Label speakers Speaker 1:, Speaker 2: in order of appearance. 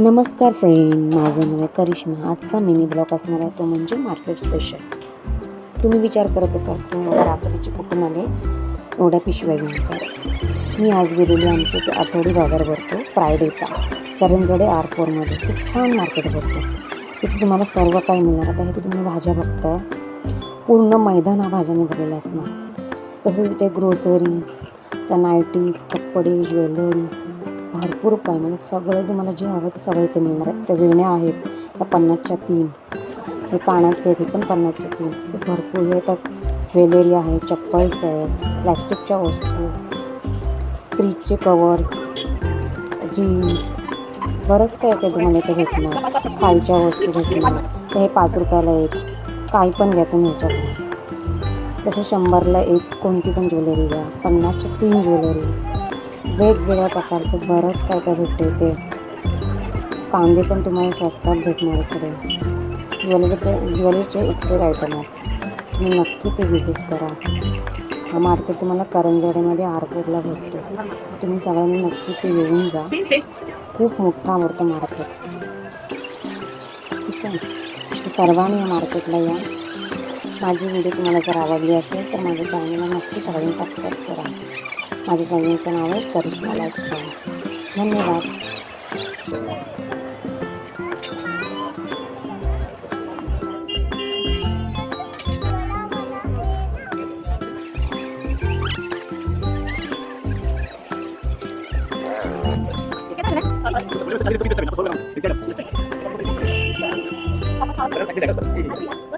Speaker 1: नमस्कार फ्रेंड माझं नाव आहे करिश्मा. आजचा मिनी ब्लॉग असणार आहे तो म्हणजे मार्केट स्पेशल तुम्ही विचार करत असाल की मला रात्रीचे कुठून आले एवढ्या पिशव्या घेऊन तर मी आज गेलेली आमच्या ते आठवडी बाजार भरतो फ्रायडेचा. करंजडे आर फोरमध्ये खूप छान मार्केट भरतो. तिथे तुम्हाला सर्व काही मिळणार. आता हे ते तुम्ही भाज्या बघताय. पूर्ण मैदान हा भाज्याने भरलेला असणार. तसंच इथे ग्रोसरी त्या नाईटीज कपडे ज्वेलरी भरपूर काय म्हणजे सगळं तुम्हाला जे हवं ते सगळं इथे मिळणार आहे. त्या वेण्या आहेत त्या पन्नासच्या तीन. हे कानातले ते पण पन्नासच्या तीन. असे भरपूर हे तर ज्वेलरी आहे चप्पल्स आहेत प्लॅस्टिकच्या वस्तू फ्रीजचे कवर्स जीन्स. बरंच काय काय तुम्हाला इथे भेटणार. खायच्या वस्तू भेटणार. तर हे पाच रुपयाला एक. काही पण घ्या तुम्ही ह्याच्याकडे तसे शंभरला एक कोणती पण ज्वेलरी घ्या. पन्नासच्या तीन ज्वेलरी. वेगवेगळ्या प्रकारचं बरंच काय काय भेटते इथे कांदे पण तुम्हाला स्वस्तात भेटणार इकडे. ज्वेलरीचे ज्वेलरीचे एकशे एक आयटम आहेत. तुम्ही नक्की ते व्हिजिट करा. हा मार्केट तुम्हाला करंजडेमध्ये आरपूरला भेटतो. तुम्ही सगळ्यांनी नक्की ते येऊन जा. खूप मोठा आवडतो मार्केट ठीक आहे? सर्वांनी या मार्केटला या. माझी व्हिडिओ तुम्हाला जर आवडली असेल तर माझ्या चॅनलला नक्की सगळ्यांनी सबस्क्राईब करा. माझ्या चॅनलचं नाव आहे करिश्मा लाईफस्टाईल धन्यवाद
Speaker 2: Gracias.